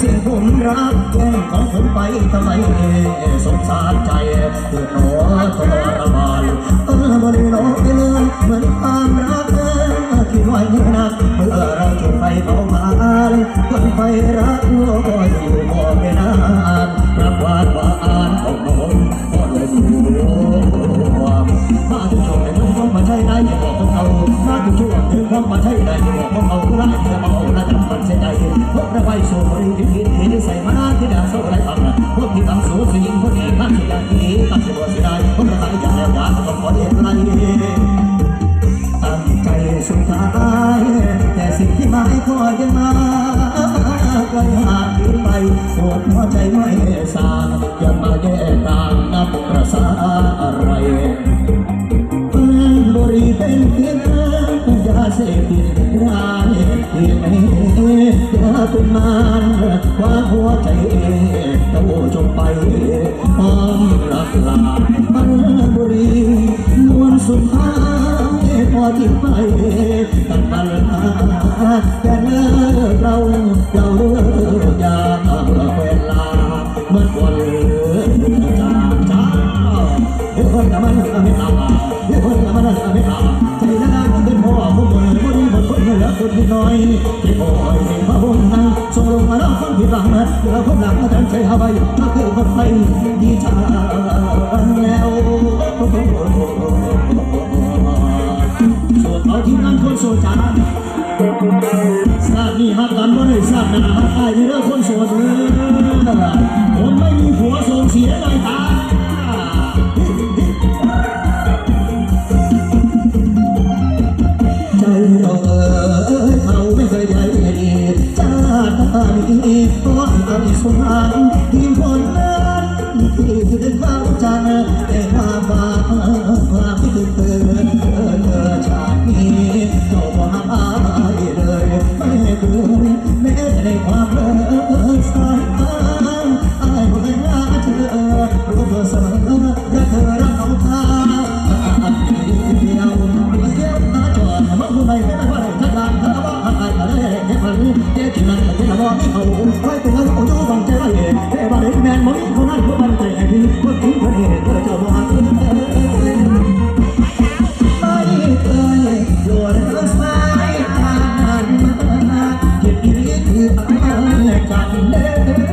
สิ่งผมรักแย่งของผมไปทำไมสงสารใจเกิดหนอทรมานต้องบริโภคไปเลยเหมือนความรักคิดไว้นักเมื่อเราจะไปเผามาคนไปรัก คนนิดน้อยที่พ่อให้พระองค์นั้นทรงลงมารับคนผิดหวังนะเราพบหลังอาจารย์ใจฮาวายก็คือคนไทยดีชาแล้วส่วนเอาที่นั่นคนโซจาทราบนี่ฮักกันบ่ได้ทราบนะฮักได้เรื่องคนโสดเลย ที่เขาไว้ตรงนั้นโอ้โหใจไรแต่บาร์แมนมัคนนั้นเขาบังใจไอ้พี่คนที่ประเทศเธอจะมาการเล่น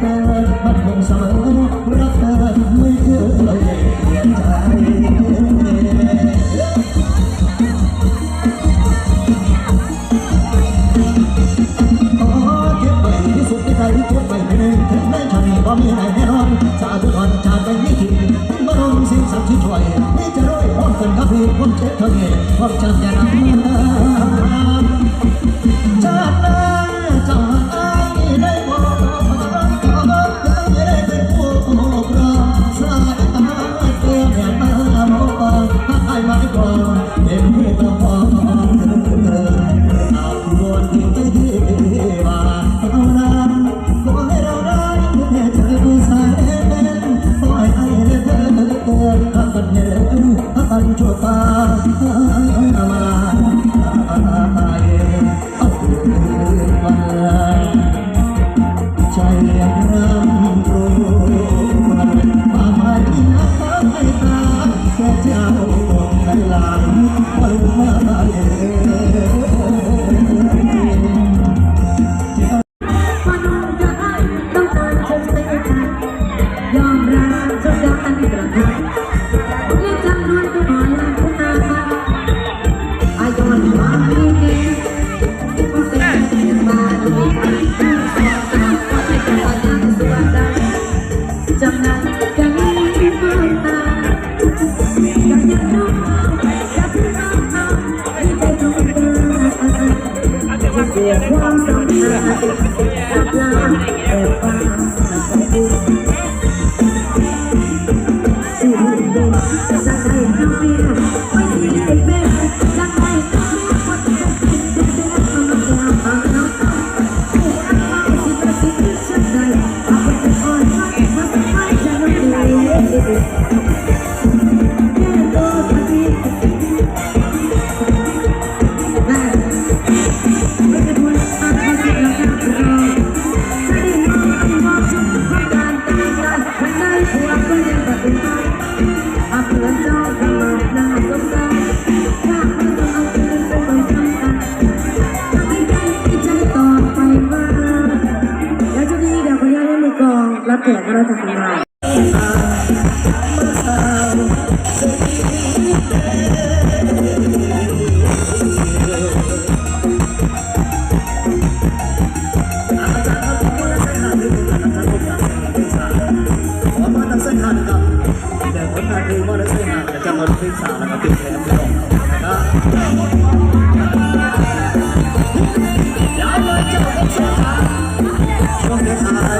เธอมันคงเสมอรักเธอไม่เคยใจขอเก็บไว้ที่สุดในใจเก็บไว้ในใจฉันก็มีให้ Thank you. เกียรติราชสำราญช่วงเดือนอา